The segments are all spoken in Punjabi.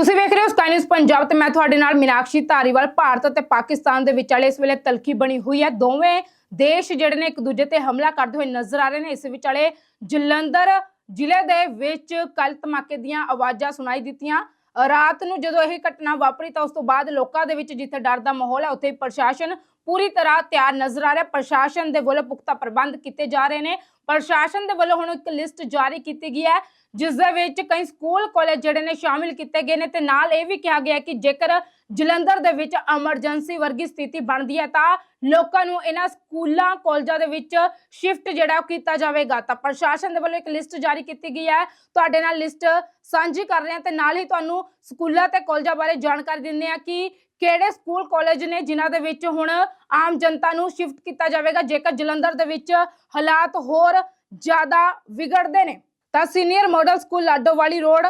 ਤੁਸੀਂ ਵੇਖ ਰਹੇ ਹੋ ਸਕਾਈ ਨਿਊਜ਼ ਪੰਜਾਬ ਤੇ ਮੈਂ ਤੁਹਾਡੇ ਨਾਲ ਮੀਨਾਕਸ਼ੀ ਧਾਰੀਵਾਲ, ਭਾਰਤ ਅਤੇ ਪਾਕਿਸਤਾਨ ਦੇ ਵਿਚਾਲੇ ਇਸ ਵੇਲੇ ਤਲਖੀ ਬਣੀ ਹੋਈ ਹੈ। ਦੋਵੇਂ ਦੇਸ਼ ਜਿਹੜੇ ਨੇ ਇੱਕ ਦੂਜੇ ਤੇ ਹਮਲਾ ਕਰਦੇ ਹੋਏ ਨਜ਼ਰ ਆ ਰਹੇ ਨੇ। ਇਸ ਵਿਚਾਲੇ ਜਲੰਧਰ ਜ਼ਿਲ੍ਹੇ ਦੇ ਵਿੱਚ ਕੱਲ ਧਮਾਕੇ ਦੀਆਂ ਆਵਾਜ਼ਾਂ ਸੁਣਾਈ ਦਿੱਤੀਆਂ। ਰਾਤ ਨੂੰ ਜਦੋਂ ਇਹ ਘਟਨਾ ਵਾਪਰੀ ਤਾਂ ਉਸ ਤੋਂ ਬਾਅਦ ਲੋਕਾਂ ਦੇ ਵਿੱਚ ਜਿੱਥੇ ਡਰ ਦਾ ਮਾਹੌਲ ਹੈ, ਉੱਥੇ ਪ੍ਰਸ਼ਾਸਨ ਪੂਰੀ ਤਰ੍ਹਾਂ ਤਿਆਰ ਨਜ਼ਰ ਆ ਰਿਹਾ। ਪ੍ਰਸ਼ਾਸਨ ਦੇ ਵੱਲੋਂ ਪੁਖਤਾ ਪ੍ਰਬੰਧ ਕੀਤੇ ਜਾ ਰਹੇ ਨੇ। ਪ੍ਰਸ਼ਾਸਨ ਦੇ ਵੱਲੋਂ ਹੁਣ ਇੱਕ ਲਿਸਟ ਜਾਰੀ ਕੀਤੀ ਗਈ ਹੈ, ਜਿਸ ਦੇ ਵਿੱਚ ਕਈ ਸਕੂਲ, ਕਾਲਜ ਜਿਹੜੇ ਨੇ ਸ਼ਾਮਿਲ ਕੀਤੇ ਗਏ ਨੇ ਤੇ ਨਾਲ ਇਹ ਵੀ ਕਿਹਾ ਗਿਆ ਕਿ ਜੇਕਰ ਜਲੰਧਰ ਦੇ ਵਿੱਚ ਐਮਰਜੈਂਸੀ ਵਰਗੀ ਸਥਿਤੀ ਬਣਦੀ ਹੈ ਤਾਂ ਲੋਕਾਂ ਨੂੰ ਇਹਨਾਂ ਸਕੂਲਾਂ, ਕਾਲਜਾਂ ਦੇ ਵਿੱਚ ਸ਼ਿਫਟ ਜਿਹੜਾ ਉਹ ਕੀਤਾ ਜਾਵੇਗਾ। ਤਾਂ ਪ੍ਰਸ਼ਾਸਨ ਦੇ ਵੱਲੋਂ ਇੱਕ ਲਿਸਟ ਜਾਰੀ ਕੀਤੀ ਗਈ ਹੈ। ਤੁਹਾਡੇ ਨਾਲ ਲਿਸਟ ਸਾਂਝੀ ਕਰ ਰਹੇ ਹਾਂ ਤੇ ਨਾਲ ਹੀ ਤੁਹਾਨੂੰ ਸਕੂਲਾਂ ਤੇ ਕਾਲਜਾਂ ਬਾਰੇ ਜਾਣਕਾਰੀ ਦਿੰਦੇ ਹਾਂ ਕਿ ਕਿਹੜੇ ਸਕੂਲ ਕਾਲਜ ਨੇ ਜਿਨ੍ਹਾਂ ਦੇ ਵਿੱਚ ਹੁਣ ਆਮ ਜਨਤਾ ਨੂੰ ਸ਼ਿਫਟ ਕੀਤਾ ਜਾਵੇਗਾ? ਜੇਕਰ ਜਲੰਧਰ ਦੇ ਵਿੱਚ ਹਾਲਾਤ ਹੋਰ ਜ਼ਿਆਦਾ ਵਿਗੜਦੇ ਨੇ, ਤਾਂ senior model school Ladowali road,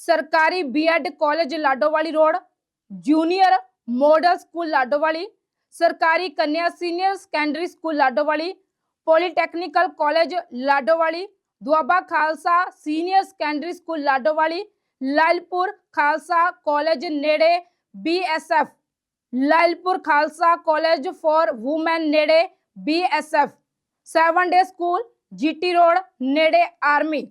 ਸਰਕਾਰੀ BEd college Ladowali road junior model school Ladowali, ਸਰਕਾਰੀ ਕੰਨਿਆ senior secondary school Ladowali polytechnical college Ladowali, Doaba Khalsa senior secondary school Ladowali, Lalpur Khalsa college ਨੇੜੇ BSF Lyallpur Khalsa college for women ਨੇੜੇ BSF 7 day school GT road ਨੇੜੇ army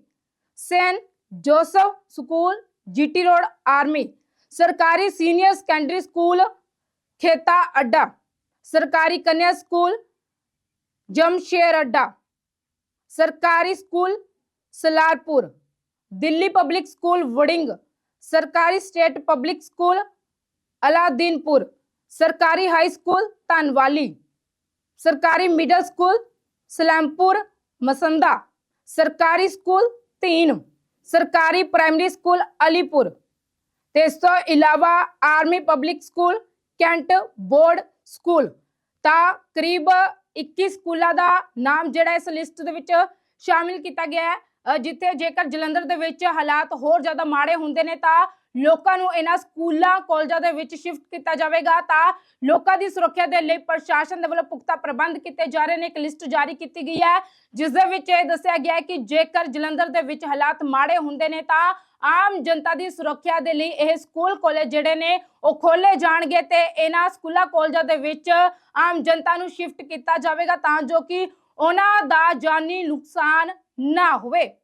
saint Joseph school GT road army ਸਰਕਾਰੀ ਸੀਨੀਅਰ ਸੈਕੰਡਰੀ ਸਕੂਲ ਖੇਤਾ ਅੱਡਾ ਸਰਕਾਰੀ ਕੰਨਿਆ ਸਕੂਲ ਜਮਸ਼ੇਰ ਅੱਡਾ ਸਰਕਾਰੀ school Salarpur Delhi public school Warring ਸਰਕਾਰੀ ਸਟੇਟ ਪਬਲਿਕ ਸਕੂਲ ਅਲਾਦੀਨਪੁਰ ਸਰਕਾਰੀ ਹਾਈ ਸਕੂਲ ਧਨਵਾਲੀ, ਸਰਕਾਰੀ ਮਿਡਲ ਸਕੂਲ ਸਲੈਮਪੁਰ, ਮਸੰਦਾ, ਸਰਕਾਰੀ ਸਕੂਲ ਤੀਨ, ਸਰਕਾਰੀ ਪ੍ਰਾਇਮਰੀ ਸਕੂਲ ਅਲੀਪੁਰ ਤੇ ਇਸ ਤੋਂ ਇਲਾਵਾ army public school cantt board school ਤਾਂ ਕਰੀਬ 21 ਸਕੂਲਾਂ ਦਾ ਨਾਮ ਜਿਹੜਾ ਇਸ ਲਿਸਟ ਦੇ ਵਿੱਚ ਸ਼ਾਮਿਲ ਕੀਤਾ ਗਿਆ ਹੈ। ਜਿੱਥੇ ਜੇਕਰ ਜਲੰਧਰ ਦੇ ਵਿੱਚ ਹਾਲਾਤ ਹੋਰ ਜ਼ਿਆਦਾ ਮਾੜੇ ਹੁੰਦੇ ਨੇ ਤਾਂ ਲੋਕਾਂ ਨੂੰ ਇਹਨਾਂ ਸਕੂਲਾਂ, ਕਾਲਜਾਂ ਦੇ ਵਿੱਚ ਸ਼ਿਫਟ ਕੀਤਾ ਜਾਵੇਗਾ। ਤਾਂ ਲੋਕਾਂ ਦੀ ਸੁਰੱਖਿਆ ਦੇ ਲਈ ਪ੍ਰਸ਼ਾਸਨ ਦੇ ਵੱਲੋਂ ਪੁਖਤਾ ਪ੍ਰਬੰਧ ਕੀਤੇ ਜਾ ਰਹੇ ਨੇ। ਇੱਕ ਲਿਸਟ ਜਾਰੀ ਕੀਤੀ ਗਈ ਹੈ, ਜਿਸ ਦੇ ਵਿੱਚ ਇਹ ਦੱਸਿਆ ਗਿਆ ਹੈ ਕਿ ਜੇਕਰ ਜਲੰਧਰ ਦੇ ਵਿੱਚ ਹਾਲਾਤ ਮਾੜੇ ਹੁੰਦੇ ਨੇ ਤਾਂ ਆਮ ਜਨਤਾ ਦੀ ਸੁਰੱਖਿਆ ਦੇ ਲਈ ਇਹ ਸਕੂਲ, ਕਾਲਜ ਜਿਹੜੇ ਨੇ, ਉਹ ਖੋਲੇ ਜਾਣਗੇ ਤੇ ਇਹਨਾਂ ਸਕੂਲਾਂ, ਕਾਲਜਾਂ ਦੇ ਵਿੱਚ ਆਮ ਜਨਤਾ ਨੂੰ ਸ਼ਿਫਟ ਕੀਤਾ ਜਾਵੇਗਾ ਤਾਂ ਜੋ ਕਿ ਉਹਨਾਂ ਦਾ ਜਾਨੀ ਨੁਕਸਾਨ ਨਾ ਹੋਵੇ।